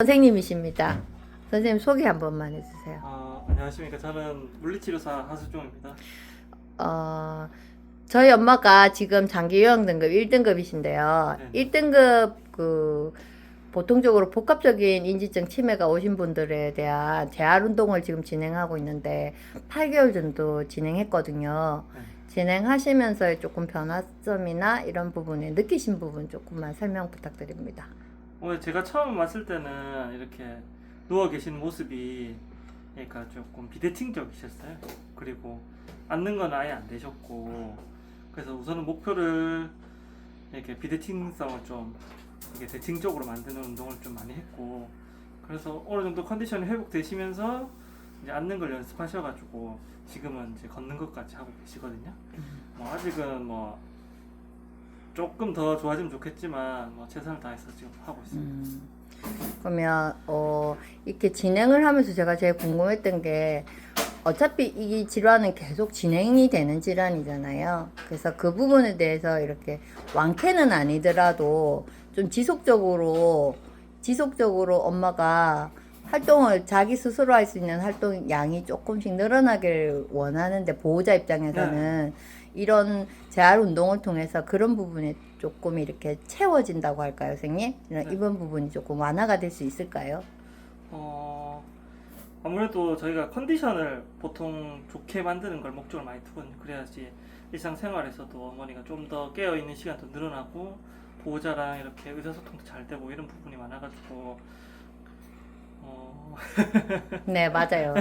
선생님이십니다. 선생님 소개 한 번만 해주세요. 아, 안녕하십니까. 저는 물리치료사 하수종입니다. 어, 저희 엄마가 지금 장기 요양 등급 1등급이신데요. 네. 1등급 그 보통적으로 복합적인 인지증 치매가 오신 분들에 대한 재활 운동을 지금 진행하고 있는데 8개월 정도 진행했거든요. 네. 진행하시면서의 조금 변화점이나 이런 부분에 느끼신 부분 조금만 설명 부탁드립니다. 오늘 제가 처음 왔을 때는 이렇게 누워 계신 모습이 그러니까 조금 비대칭적이셨어요. 그리고 앉는 건 아예 안 되셨고 그래서 우선은 목표를 이렇게 비대칭성을 좀 이게 대칭적으로 만드는 운동을 좀 많이 했고 그래서 어느 정도 컨디션이 회복되시면서 이제 앉는 걸 연습하셔가지고 지금은 이제 걷는 것까지 하고 계시거든요. 뭐 아직은 뭐 조금 더 좋아지면 좋겠지만 뭐 최선을 다해서 지금 하고 있습니다. 음, 그러면 어 이렇게 진행을 하면서 제가 제일 궁금했던 게 어차피 이 질환은 계속 진행이 되는 질환이잖아요. 그래서 그 부분에 대해서 이렇게 완쾌는 아니더라도 좀 지속적으로 지속적으로 엄마가 활동을 자기 스스로 할 수 있는 활동 양이 조금씩 늘어나길 원하는데 보호자 입장에서는 이런 재활 운동을 통해서 그런 부분에 조금 이렇게 채워진다고 할까요, 선생님? 이런 네. 이번 부분이 조금 완화가 될 수 있을까요? 어 아무래도 저희가 컨디션을 보통 좋게 만드는 걸 목적으로 많이 두거든요. 그래야지 일상생활에서도 어머니가 좀 더 깨어 있는 시간도 늘어나고 보호자랑 이렇게 의사소통도 잘 되고 이런 부분이 많아가지고 어 네, 맞아요.